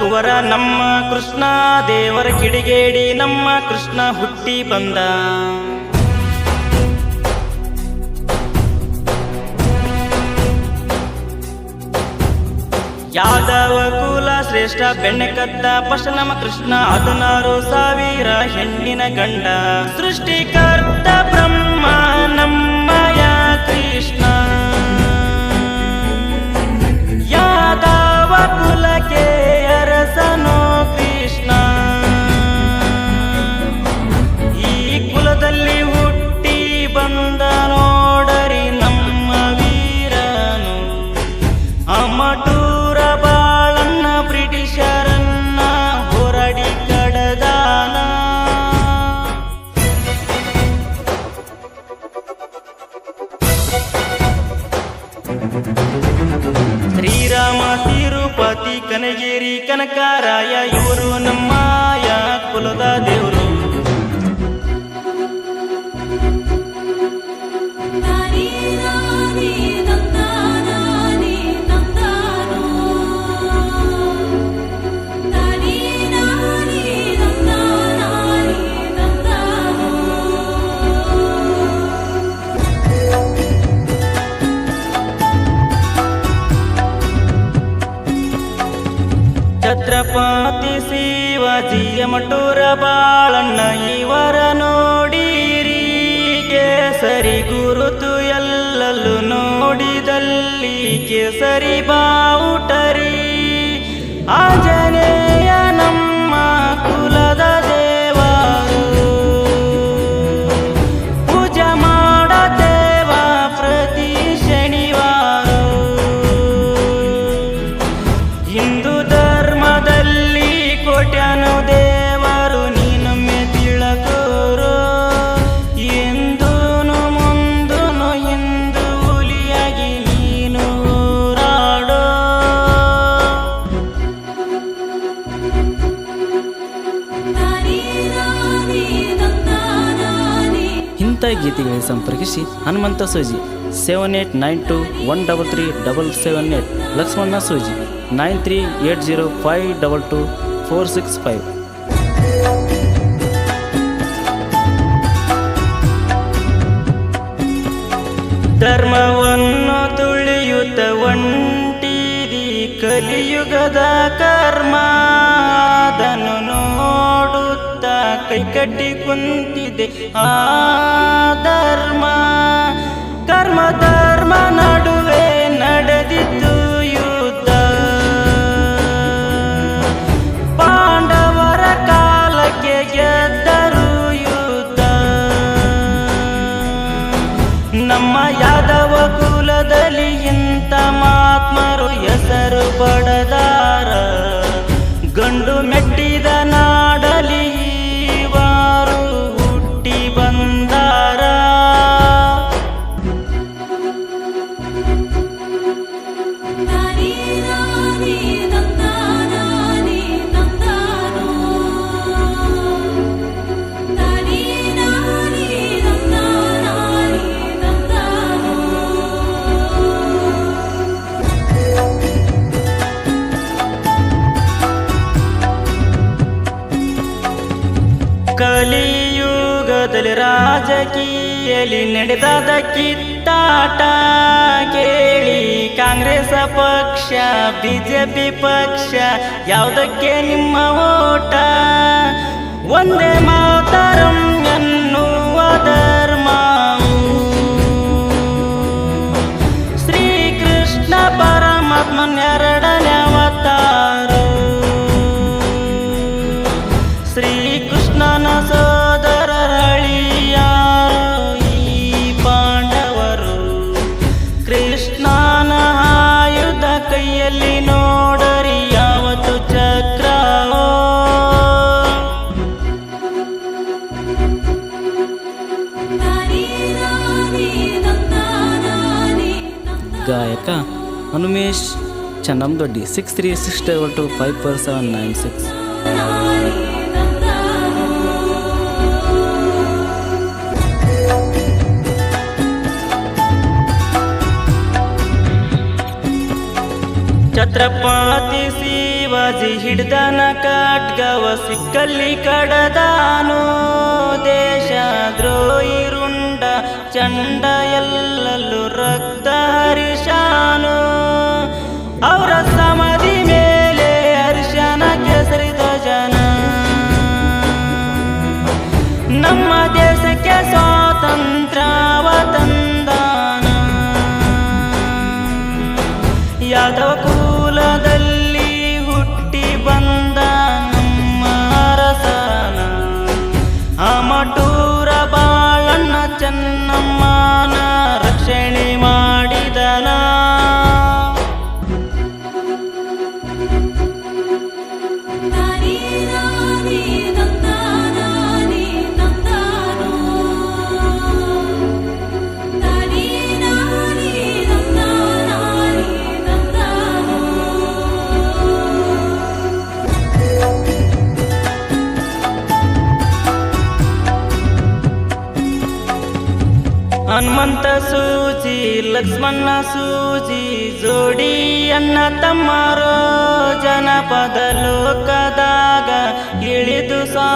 ಕುವರ ನಮ್ಮ ಕೃಷ್ಣ, ದೇವರ ಕಿಡಿಗೇಡಿ ನಮ್ಮ ಕೃಷ್ಣ ಹುಟ್ಟಿ ಬಂದ. ಯಾದವ ಕುಲ ಶ್ರೇಷ್ಠ ಬೆಣ್ಣೆ ಕದ್ದ ಪಶ ನಮ್ಮ ಕೃಷ್ಣ, ಹದಿನಾರು ಸಾವಿರ ಹೆಣ್ಣಿನ ಗಂಡ. ಸೃಷ್ಟಿಕರ್ತ ಬ್ರಹ್ಮ ನಮ್ಮಯ ಕೃಷ್ಣ. ಶ್ರೀರಾಮ ತಿರುಪತಿ ಕನಗೇರಿ ಕನಕಾರಾಯ ಇವರು ನಮ್ಮಾಯ ಕುಲದ ದೇವರು. ಛತ್ರಪತಿ ಶಿವಾಜಿಯ ಮಟೂರ ಬಾಳಣ್ಣ ಇವರ ನೋಡಿರಿ. ಕೇಸರಿ ಗುರುತು ಎಲ್ಲಲ್ಲೂ ನೋಡಿದಲ್ಲಿ ಕೇಸರಿ ಬಾವುಟರಿ. ಆಂಜನೇಯ ಇಂಥ ಗೀತೆಗಳಿಗೆ ಸಂಪರ್ಕಿಸಿ Hanumantha Suji seven eight nine two one double three double seven eight Lakshmana Suji nine three eight zero five double two four six five ಧರ್ಮವನ್ನು ತುಳಿಯುತ್ತ ಒಂಟಿದಿ ಕಲಿಯುಗದ ಕರ್ಮ ಅದನ್ನು ನೋಡುತ್ತ ಕೈಕಟ್ಟಿ ಕುಂತಿದೆ. ಆ ಧರ್ಮ, ಕರ್ಮ, ಧರ್ಮ ನಡುವೆ ನಡೆದಿದ್ದು ಯುದ್ಧ. ಪಾಂಡವರ ಕಾಲಕ್ಕೆ ಗೆದ್ದರು ಯುದ್ಧ. ನಮ್ಮ ಯಾದವ ಕುಲದಲ್ಲಿ ಇಂಥ ಮಾತ್ಮರು ಹೆಸರು ಪಡೆದಾರ. ಗಂಡು ಮೆಟ್ಟಿದ ಕಲಿಯುಗದಲ್ಲಿ ರಾಜಕೀಯಲಿ ನಡೆದಾದ ಕಿತ್ತಾಟ ಕೇಳಿ ಕಾಂಗ್ರೆಸ್ ಪಕ್ಷ ಬಿಜೆಪಿ ಪಕ್ಷ ಯಾವುದಕ್ಕೆ ನಿಮ್ಮ ಓಟ? ಒಂದೇ Hanumesh Chennam Doddi six three six double two five four seven nine six Chhatrapati Shivaji ಹಿಡ್ದನ ಕಾಟ್ಗವ ಸಿಕ್ಕಲ್ಲಿ ಕಡದಾನು ದೇಶ ದ್ರೋಹಿರುಂಡ ಚಂಡ ಎಲ್ಲಲ್ಲೂ ರಕ್ತ ಹರಿ માના રક્ષણી ಹನುಮಂತ ಸೂಜಿ ಲಕ್ಷ್ಮಣ ಸೂಜಿ ಜೋಡಿ ಅನ್ನ ತಮ್ಮರೋ ಜನಪದ ಲೋಕದಾಗ ಇಳಿದು ಸಾ